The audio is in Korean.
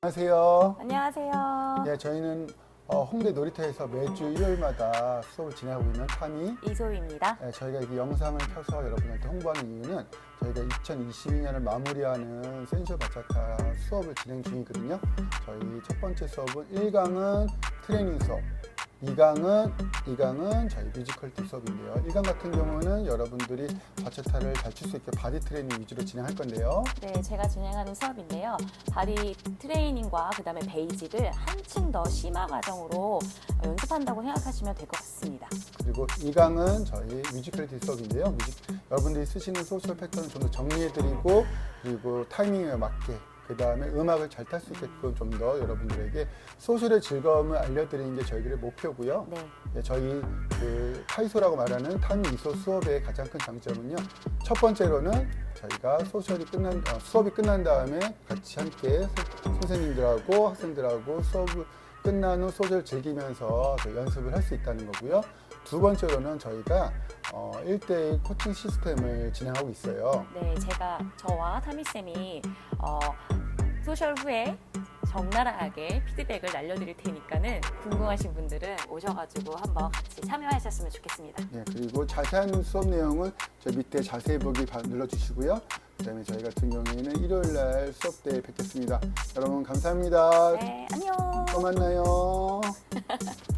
안녕하세요. 안녕하세요. 네, 저희는 어, 홍대 놀이터에서 매주 일요일마다 수업을 진행하고 있는 타미. 이소희입니다. 네, 저희가 이 영상을 켜서 여러분한테 홍보하는 이유는 저희가 2022년을 마무리하는 센쇼 바차타 수업을 진행 중이거든요. 저희 첫 번째 수업은 1강은 트레이닝 수업, 2강은 2강은 저희 뮤지컬 티 수업인데요. 1강 같은 경우는 여러분들이 바차타를 잘출수 있게 바디 트레이닝 위주로 진행할 건데요. 네, 제가 진행하는 수업인데요. 바디 트레이닝과 그다음에 베이직을 한층 더 심화 과정으로 연습한다고 생각하시면 될 것 같습니다. 그리고 2강은 저희 뮤지컬티 수업인데요. 뮤직, 여러분들이 쓰시는 소셜 패턴을 좀 더 정리해드리고 그리고 타이밍에 맞게 그 다음에 음악을 잘 탈 수 있게끔 좀 더 여러분들에게 소셜의 즐거움을 알려드리는 게 저희들의 목표고요. 네, 예, 저희 그 타이소라고 말하는 타미 이소 수업의 가장 큰 장점은요. 첫 번째로는 저희가 소셜이 끝난 어, 수업이 끝난 다음에 같이 함께 서- 선생님들하고 학생들하고 수업을 끝난 후 소셜 즐기면서 저 연습을 할 수 있다는 거고요. 두 번째로는 저희가 어, 1대1 코칭 시스템을 진행하고 있어요. 네, 제가 저와 타미 쌤이 어, 소셜 후에 적나라하게 피드백을 날려드릴 테니까는 궁금하신 분들은 오셔가지고 한번 같이 참여하셨으면 좋겠습니다. 예, 그리고 자세한 수업 내용은 저 밑에 자세히 보기 바- 눌러주시고요. 그다음에 저희 같은 경우에는 일요일 날 수업 때 뵙겠습니다. 여러분 감사합니다. 네, 안녕. 또 만나요.